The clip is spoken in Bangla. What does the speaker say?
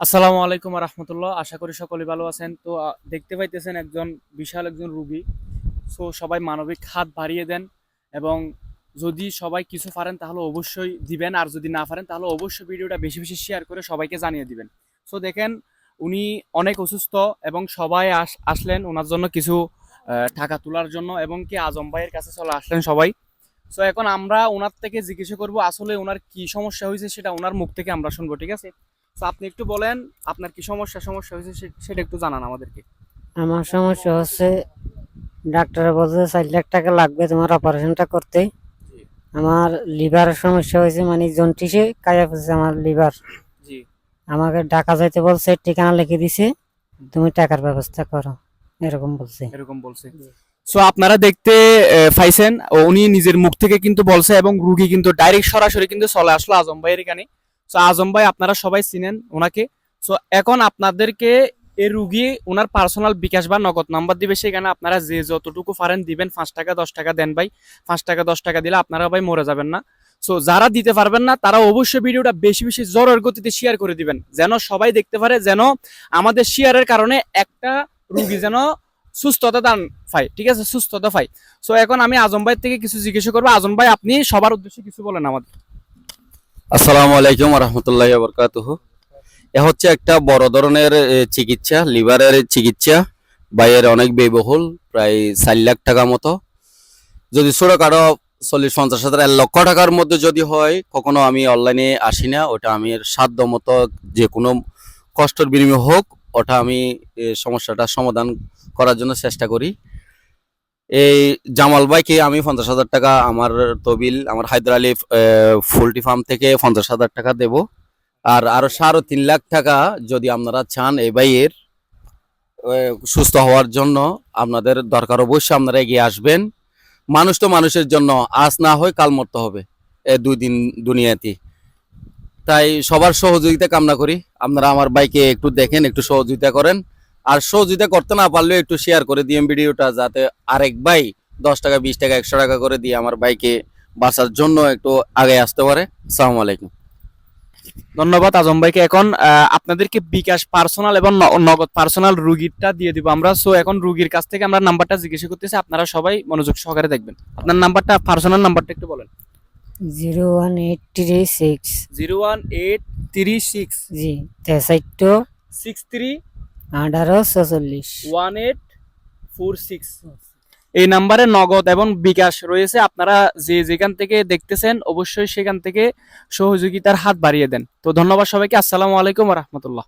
আসসালামু আলাইকুম রহমতুল্লাহ আশা করি সকলে ভালো আছেন। তো দেখতে পাইতেছেন একজন বিশাল একজন রুগী। সো, সবাই মানবিক হাত বাড়িয়ে দেন এবং যদি সবাই কিছু পারেন তাহলে অবশ্যই দিবেন, আর যদি না পারেন তাহলে অবশ্যই ভিডিওটা বেশি বেশি শেয়ার করে সবাইকে জানিয়ে দিবেন। সো, দেখেন, উনি অনেক অসুস্থ এবং সবাই আস, আসলেন ওনার জন্য কিছু টাকা তোলার জন্য এবং কি আজম ভাইয়ের কাছে চলে আসলেন সবাই। সো এখন আমরা ওনার থেকে জিজ্ঞাসা করব আসলে ওনার কি সমস্যা হয়েছে সেটা ওনার মুখ থেকে আমরা শুনব ঠিক আছে? তো আপনি একটু বলেন আপনার কি সমস্যা সমস্যা হয়েছে সেটা একটু জানান আমাদেরকে। আমার সমস্যা হচ্ছে ডাক্তার বলছে চার লাখ টাকা লাগবে তোমার অপারেশনটা করতে। আমার লিভারের সমস্যা হয়েছে মানে জন্টিসে কাজা ফেলছে আমার লিভার। আমাকে ঢাকা যাইতে বলছে ঠিকানা লিখে দিছে তুমি টাকার ব্যবস্থা করো এরকম বলছে। এরকম বলছে। সো আপনারা দেখতে পাইছেন উনি নিজের মুখ থেকে কিন্তু বলছে এবং রুগী কিন্তু ডাইরেক্ট সরাসরি কিন্তু চলে আসলো আজম ভাইয়ের এখানে। সো আজম ভাই, আপনারা সবাই চিনেন ওনাকে। সো এখন আপনাদেরকে এই রুগী ওনার পার্সোনাল বিকাশ বা নগদ নাম্বার দিবে সেখানে আপনারা যে যতটুকু পারেন দিবেন, পাঁচ টাকা, দশ টাকা দেন ভাই। পাঁচ টাকা, দশ টাকা দিলে আপনারা ভাই মরে যাবেন না। সো যারা দিতে পারবেন না, তারা অবশ্যই ভিডিওটা বেশি বেশি জোরের গতিতে শেয়ার করে দিবেন। যেন সবাই দেখতে পারে যেন আমাদের শেয়ারের কারণে একটা রুগী যেন সুস্থতা দান পাই ঠিক আছে? সুস্থতা পাই সো এখন আমি আজম ভাই থেকে কিছু জিজ্ঞাসা করব। আজম ভাই, আপনি সবার উদ্দেশ্যে কিছু বলেন আমাদের। আসসালামু আলাইকুম রহমতুল্লাহ বরকাতুহ এ হচ্ছে একটা বড় ধরনের চিকিৎসা, লিভারের চিকিৎসা। বাইয়ের অনেক ব্যয়বহুল, প্রায় চার লাখ টাকা মতো। যদি ছোটখাটো চল্লিশ পঞ্চাশ হাজার, এক লক্ষ টাকার মধ্যে যদি হয়, কখনো আমি অনলাইনে আসি না। ওটা আমি সাধ্য মতো যে কোনো কষ্টের বিনিময় হোক, ওটা আমি সমস্যাটা সমাধান করার জন্য চেষ্টা করি। এই জামাল ভাইকে আমি পঞ্চাশ হাজার টাকা, আমার তবিল, আমার হায়দার আলী পোল্ট্রি ফার্ম থেকে পঞ্চাশ হাজার টাকা দেব। আর আরও সাড়ে তিন লাখ টাকা যদি আপনারা চান এই ভাইয়ের সুস্থ হওয়ার জন্য আপনাদের দরকার, অবশ্যই আপনারা এগিয়ে আসবেন। মানুষ তো মানুষের জন্য, আজ না হয় কাল মরতে হবে এ দুই দিন দুনিয়াতে। তাই সবার সহযোগিতা কামনা করি। আপনারা আমার বাইকে একটু দেখেন, একটু সহযোগিতা করেন। আর শো সহযোগিতা করতে না পারলেও একটু শেয়ার করে দিয়েন ভিডিওটা যাতে আরেক ভাই দশ টাকা বিশ টাকা একশো টাকা করে দিয়ে আমার বাইকে বাঁচার জন্য একটু আগে আসতে পারে। আসসালামু আলাইকুম। ধন্যবাদ আজম ভাইকে। এখন আহ, আপনাদেরকে বিকাশ পার্সোনাল এবং নগদ পার্সোনাল রুগীরটা দিয়ে দিব আমরা। সো এখন রুগীর কাছ থেকে আমরা নাম্বারটা জিজ্ঞাসা করতেছি। আপনারা সবাই মনোযোগ সহকারে দেখবেন। আপনার নাম্বারটা পার্সোনাল নাম্বারটা একটু বলেন। Zero one eight three six. Zero one eight three six. G six three one eight four six. এই নাম্বারে নগদ এবং বিকাশ রয়েছে। আপনারা যে যেখান থেকে দেখতেছেন অবশ্যই সেখান থেকে সহযোগিতার হাত বাড়িয়ে দেন। তো ধন্যবাদ সবাইকে। আসসালামু আলাইকুম রহমতুল্লাহ।